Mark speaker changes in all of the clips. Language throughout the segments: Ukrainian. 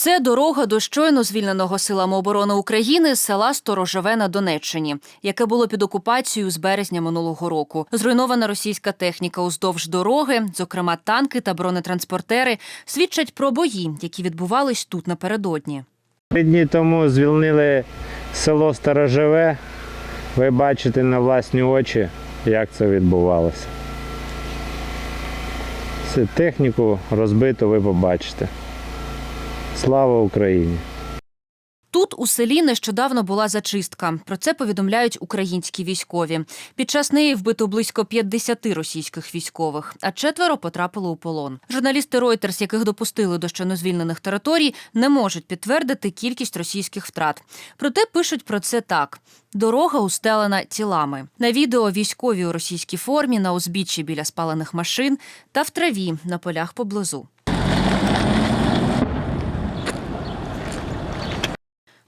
Speaker 1: Це дорога до щойно звільненого силами оборони України села Сторожеве на Донеччині, яке було під окупацією з березня минулого року. Зруйнована російська техніка уздовж дороги, зокрема танки та бронетранспортери, свідчать про бої, які відбувались тут напередодні.
Speaker 2: Три дні тому звільнили село Сторожеве. Ви бачите на власні очі, як це відбувалося. Техніку розбиту ви побачите. Слава Україні!
Speaker 1: Тут у селі нещодавно була зачистка. Про це повідомляють українські військові. Під час неї вбито близько 50 російських військових, а четверо потрапили у полон. Журналісти Reuters, яких допустили до щонозвільнених територій, не можуть підтвердити кількість російських втрат. Проте пишуть про це так: дорога устелена тілами. На відео військові у російській формі на узбіччі біля спалених машин та в траві на полях поблизу.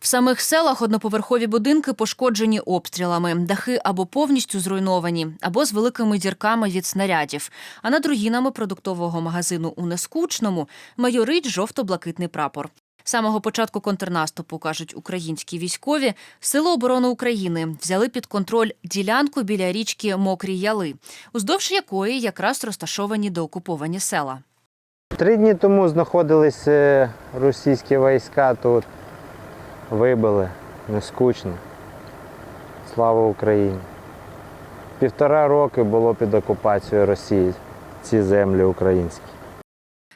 Speaker 1: В самих селах одноповерхові будинки пошкоджені обстрілами, дахи або повністю зруйновані, або з великими дірками від снарядів. А над руїнами продуктового магазину у Нескучному майорить жовто-блакитний прапор. Самого початку контрнаступу, кажуть українські військові, Сили оборони України взяли під контроль ділянку біля річки Мокрі Яли, уздовж якої якраз розташовані деокуповані села.
Speaker 2: Три дні тому знаходилися російські війська тут. Вибили, не скучно. Слава Україні! Півтора роки було під окупацією Росії ці землі українські.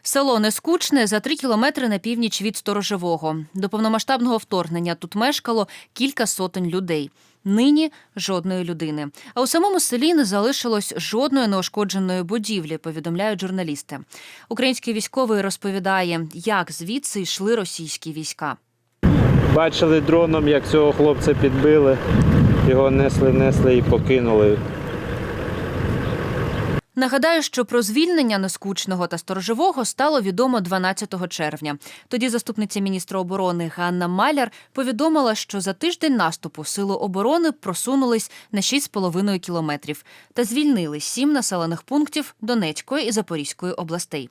Speaker 1: Село Нескучне за три кілометри на північ від Сторожевого. До повномасштабного вторгнення тут мешкало кілька сотень людей. Нині жодної людини. А у самому селі не залишилось жодної неушкодженої будівлі, повідомляють журналісти. Український військовий розповідає, як звідси йшли російські війська.
Speaker 2: Бачили дроном, як цього хлопця підбили, його несли, несли і покинули.
Speaker 1: Нагадаю, що про звільнення нескучного та сторожового стало відомо 12 червня. Тоді заступниця міністра оборони Ганна Маляр повідомила, що за тиждень наступу сили оборони просунулись на 6,5 кілометрів та звільнили сім населених пунктів Донецької і Запорізької областей.